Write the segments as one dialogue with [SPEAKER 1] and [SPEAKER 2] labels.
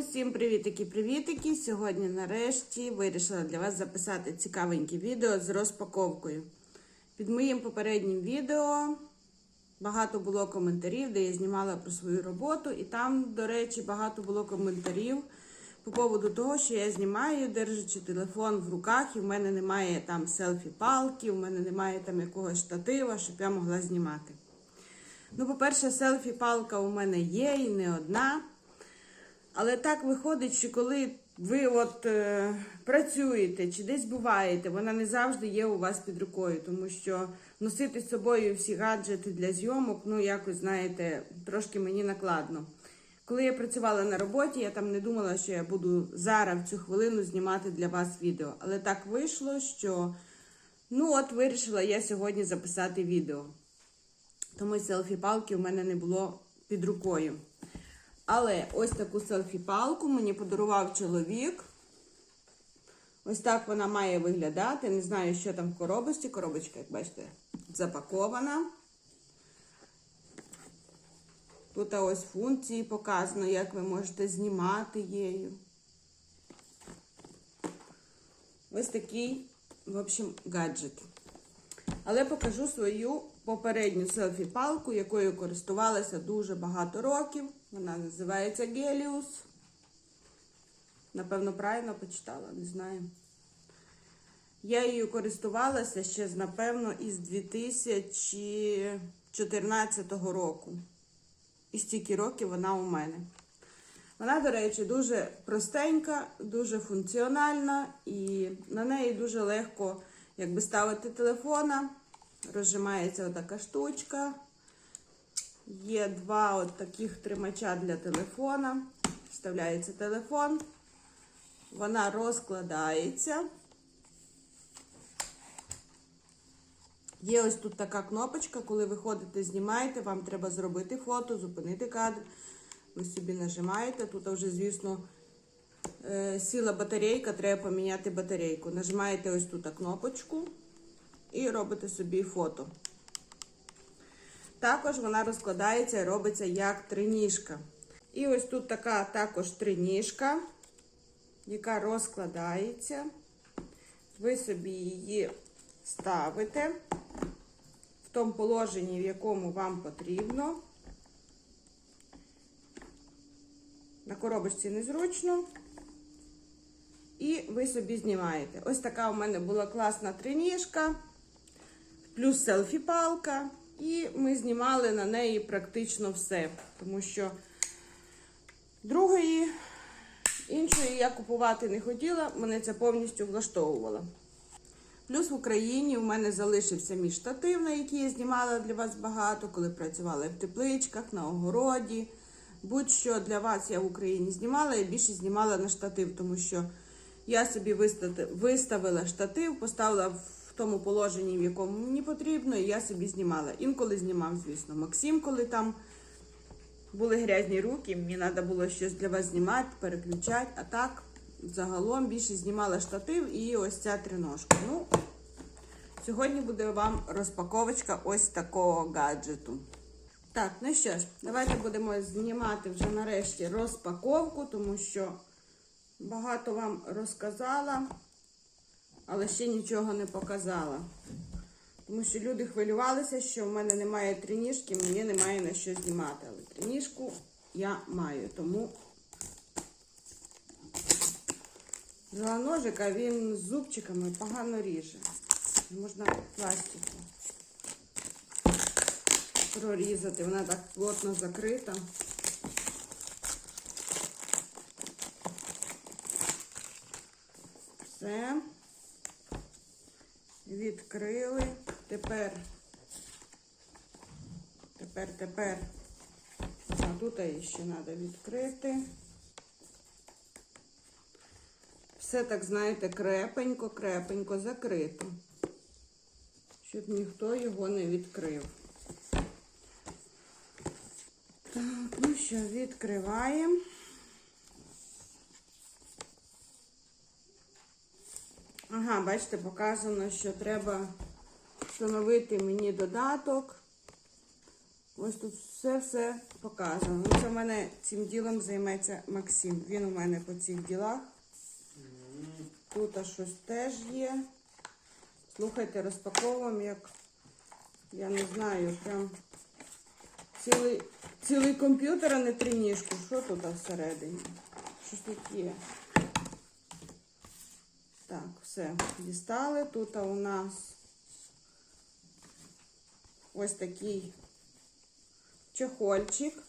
[SPEAKER 1] Усім привітики-привітики! Сьогодні нарешті вирішила для вас записати цікавеньке відео з розпаковкою. Під моїм попереднім відео багато було коментарів, де я знімала про свою роботу, і там, до речі, багато було коментарів по поводу того, що я знімаю, держачи телефон в руках, і в мене немає там селфі-палки, в мене немає там якогось штатива, щоб я могла знімати. Ну, по-перше, селфі-палка у мене є і не одна. Але так виходить, що коли ви от е, працюєте чи десь буваєте, вона не завжди є у вас під рукою, тому що носити з собою всі гаджети для зйомок, ну якось, знаєте, трошки мені накладно. Коли я працювала на роботі, я там не думала, що я буду зараз в цю хвилину знімати для вас відео. Але так вийшло, що ну от вирішила я сьогодні записати відео. Тому селфі-палки у мене не було під рукою. Але ось таку селфі-палку мені подарував чоловік. Ось так вона має виглядати. Не знаю, що там в коробочці. Коробочка, як бачите, запакована. Тут ось функції показано, як ви можете знімати її. Ось такий, в общем, гаджет. Але покажу свою попередню селфі-палку, якою користувалася дуже багато років. Вона називається Геліус. Напевно, правильно почитала, не знаю. Я її користувалася ще, напевно, із 2014 року. І стільки років вона у мене. Вона, до речі, дуже простенька, дуже функціональна, і на неї дуже легко якби ставити телефона. Розжимається отака штучка. Є два от таких тримача для телефона. Вставляється телефон. Вона розкладається. Є ось тут така кнопочка, коли ви ходите, знімаєте, вам треба зробити фото, зупинити кадр. Ви собі нажимаєте. Тут вже, звісно, е, сіла батарейка, треба поміняти батарейку. Нажимаєте ось тут кнопочку і робите собі фото. Також вона розкладається і робиться як триніжка. І ось тут така також триніжка, яка розкладається. Ви собі її ставите в тому положенні, в якому вам потрібно. На коробочці незручно. І ви собі знімаєте. Ось така у мене була класна триніжка, плюс селфі-палка. І ми знімали на неї практично все. Тому що другої, іншої я купувати не хотіла, мене це повністю влаштовувало. Плюс в Україні у мене залишився мій штатив, на який я знімала для вас багато, коли працювала в тепличках, на огороді. Будь-що для вас я в Україні знімала, я більше знімала на штатив, тому що я собі виставила штатив, поставила в тому положенні, в якому мені потрібно, і я собі знімала. Інколи знімав, звісно, Максим, коли там були грязні руки, мені треба було щось для вас знімати, переключати. А так, загалом більше знімала штатив і ось ця триножка. Ну, сьогодні буде вам розпаковочка ось такого гаджету. Так, ну що ж, давайте будемо знімати вже нарешті розпаковку, тому що багато вам розказала, але ще нічого не показала. Тому що люди хвилювалися, що в мене немає триніжки, мені немає на що знімати. Але триніжку я маю, тому взяла ножика, він з зубчиками погано ріже. Можна пластику прорізати, вона так плотно закрита. Все. Відкрили. Тепер, тепер, тепер, а тут ще треба відкрити. Все так, знаєте, крепенько, крепенько закрито, щоб ніхто його не відкрив. Так, ну що, відкриваємо. Ага, бачите, показано, що треба встановити мені додаток Ось тут все-все показано. Ну, це в мене цим ділом займеться Максим. Він у мене по цих ділах. Тут аж щось теж є. Слухайте, розпаковуємо, як я не знаю, прям цілий, цілий комп'ютер, а не тринішку. Що тут всередині? Щось тут є. Так, все, дістали. Тут у нас ось такий чехольчик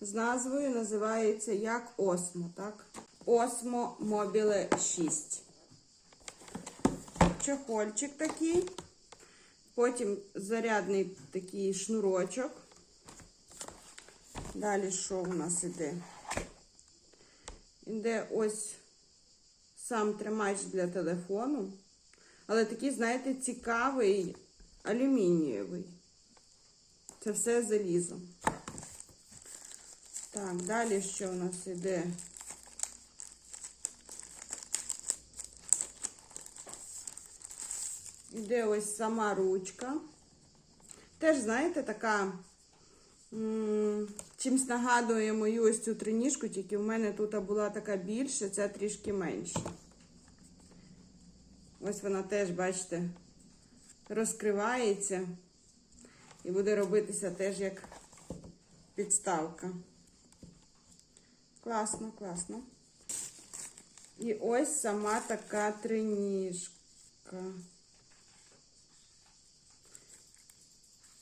[SPEAKER 1] з назвою називається як Осмо, так? Осмо Mobile 6. Чехольчик такий. Потім зарядний такий шнурочок. Далі що у нас іде? Іде ось сам тримач для телефону. Але такий, знаєте, цікавий алюмінієвий. Це все залізо. Так, далі що у нас іде? Іде ось сама ручка. Теж, знаєте, така чимсь нагадує мою ось цю триніжку, тільки в мене тут була така більша, ця трішки менша. Ось вона теж, бачите, розкривається і буде робитися теж як підставка. Класно, класно. І ось сама така триніжка.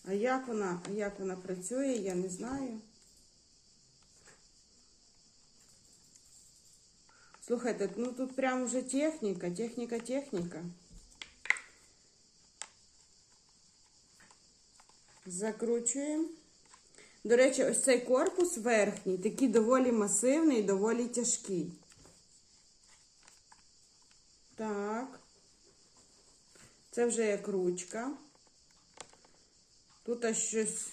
[SPEAKER 1] А як вона, а як вона працює, я не знаю. Слухайте, ну тут прям вже техніка, техніка, техніка. Закручуємо. До речі, ось цей корпус верхній, такий доволі масивний, доволі тяжкий. Так. Це вже як ручка. Тут щось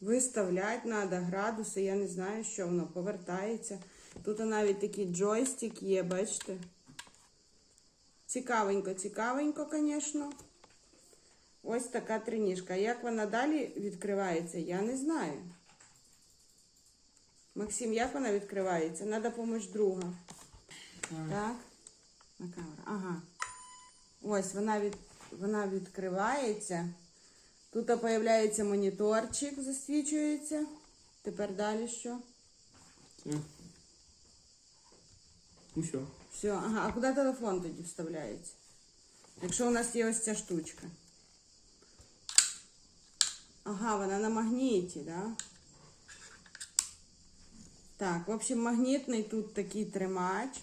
[SPEAKER 1] виставляти треба, градуси, я не знаю, що воно повертається. Тут навіть такий джойстик є, бачите? Цікавенько, цікавенько, звісно. Ось така триніжка. Як вона далі відкривається, я не знаю. Максим, як вона відкривається? Треба допомога друга. Так. На камеру. Ага. Ось вона від... вона відкривається. Тут появляється моніторчик, засвічується. Тепер далі що?
[SPEAKER 2] Ну що?
[SPEAKER 1] Все, ага, а куди телефон тоді вставляється? Якщо у нас є ось ця штучка. Ага, вона на магніті, да? Так, в общем, магнітний тут такий тримач.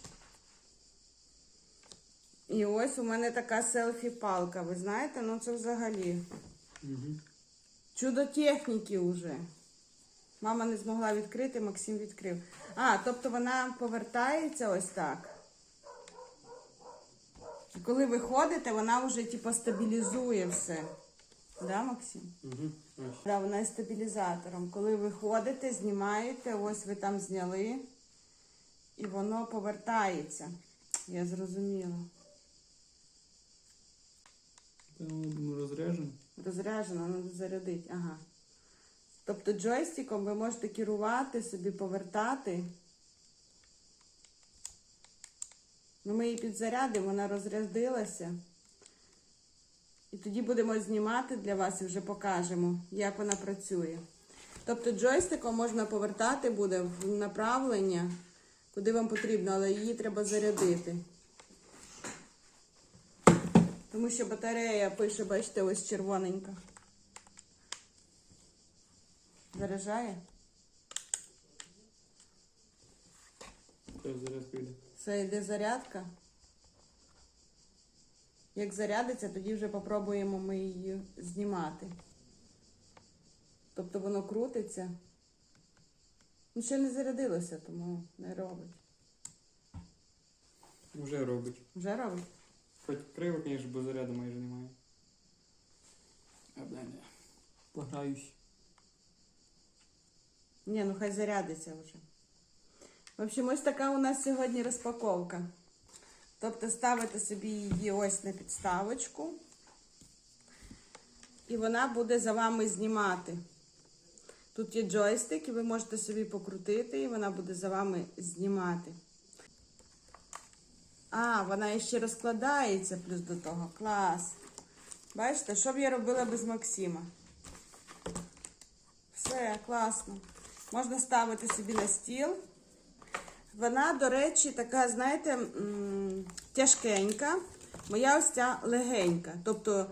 [SPEAKER 1] І ось у мене така селфі-палка. Ви знаєте, ну це взагалі.
[SPEAKER 2] Угу.
[SPEAKER 1] Чудо техніки вже. Мама не змогла відкрити, Максим відкрив. А, тобто вона повертається ось так. І коли ви ходите, вона вже типу стабілізує все. Да, Максим?
[SPEAKER 2] Угу.
[SPEAKER 1] Да, вона є стабілізатором. Коли ви ходите, знімаєте, ось ви там зняли, і воно повертається. Я зрозуміла.
[SPEAKER 2] Думаю, розряжемо.
[SPEAKER 1] Розряджена, треба зарядити. Ага. Тобто джойстиком ви можете керувати, собі повертати. Ну, ми її підзарядимо, вона розрядилася. І тоді будемо знімати для вас і вже покажемо, як вона працює. Тобто джойстиком можна повертати буде в направлення, куди вам потрібно, але її треба зарядити. Тому що батарея пише, бачите, ось червоненька. Заряджає?
[SPEAKER 2] Зараз піде.
[SPEAKER 1] Це йде зарядка. Як зарядиться, тоді вже попробуємо ми її знімати. Тобто воно крутиться. Ну, ще не зарядилося, тому не робить.
[SPEAKER 2] Вже робить.
[SPEAKER 1] Вже робить?
[SPEAKER 2] Хоч криво, звісно, бо заряду майже немає. А далі. Пограюсь.
[SPEAKER 1] Ні, ну хай зарядиться вже. В общем, ось така у нас сьогодні розпаковка. Тобто ставите собі її ось на підставочку. І вона буде за вами знімати. Тут є джойстик, і ви можете собі покрутити, і вона буде за вами знімати. А, вона ще розкладається плюс до того. Клас. Бачите, що б я робила без Максима? Все, класно. Можна ставити собі на стіл. Вона, до речі, така, знаєте, тяжкенька. Моя ось ця легенька. Тобто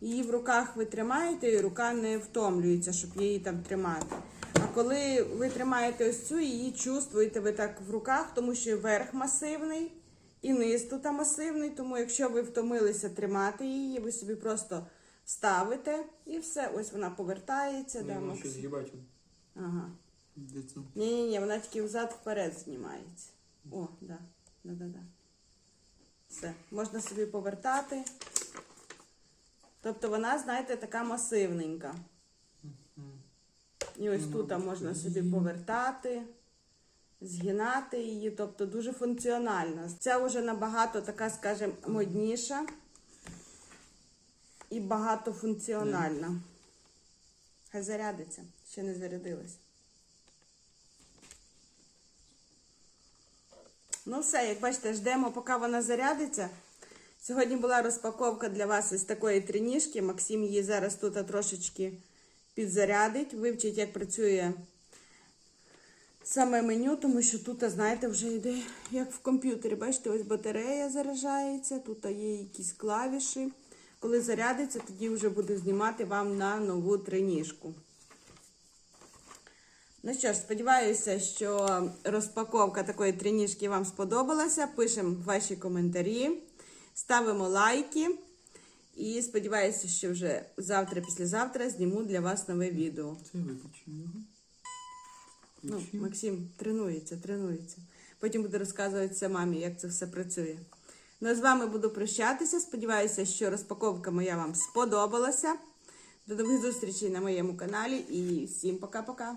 [SPEAKER 1] її в руках ви тримаєте, і рука не втомлюється, щоб її там тримати. А коли ви тримаєте ось цю, її чувствуєте ви так в руках, тому що верх масивний і низ тут масивний. Тому якщо ви втомилися тримати її, ви собі просто ставите і все. Ось вона повертається. Да,
[SPEAKER 2] можу
[SPEAKER 1] Максим?
[SPEAKER 2] згибати.
[SPEAKER 1] Ага. Ні-ні-ні, вона тільки взад вперед знімається. О, да. Да-да-да. Все. Можна собі повертати. Тобто вона, знаєте, така масивненька. І ось
[SPEAKER 2] Ну,
[SPEAKER 1] тут можна собі повертати, згинати її, тобто дуже функціональна. Ця вже набагато така, скажімо, модніша і багатофункціональна. Хай зарядиться, ще не зарядилась. Ну все, як бачите, ждемо, поки вона зарядиться. Сьогодні була розпаковка для вас ось такої трініжки. Максим її зараз тут трошечки підзарядить, вивчить, як працює саме меню, тому що тут, знаєте, вже йде як в комп'ютері. Бачите, ось батарея заряджається, тут є якісь клавіші. Коли зарядиться, тоді вже буду знімати вам на нову трініжку. Ну що ж, сподіваюся, що розпаковка такої трініжки вам сподобалася. Пишемо ваші коментарі, ставимо лайки. І сподіваюся, що вже завтра, післязавтра зніму для вас нове відео.
[SPEAKER 2] Це виключив його.
[SPEAKER 1] Ну, Максим тренується, тренується. Потім буде розказуватися мамі, як це все працює. Ну, а з вами буду прощатися. Сподіваюся, що розпаковка моя вам сподобалася. До нових зустрічей на моєму каналі і всім пока-пока.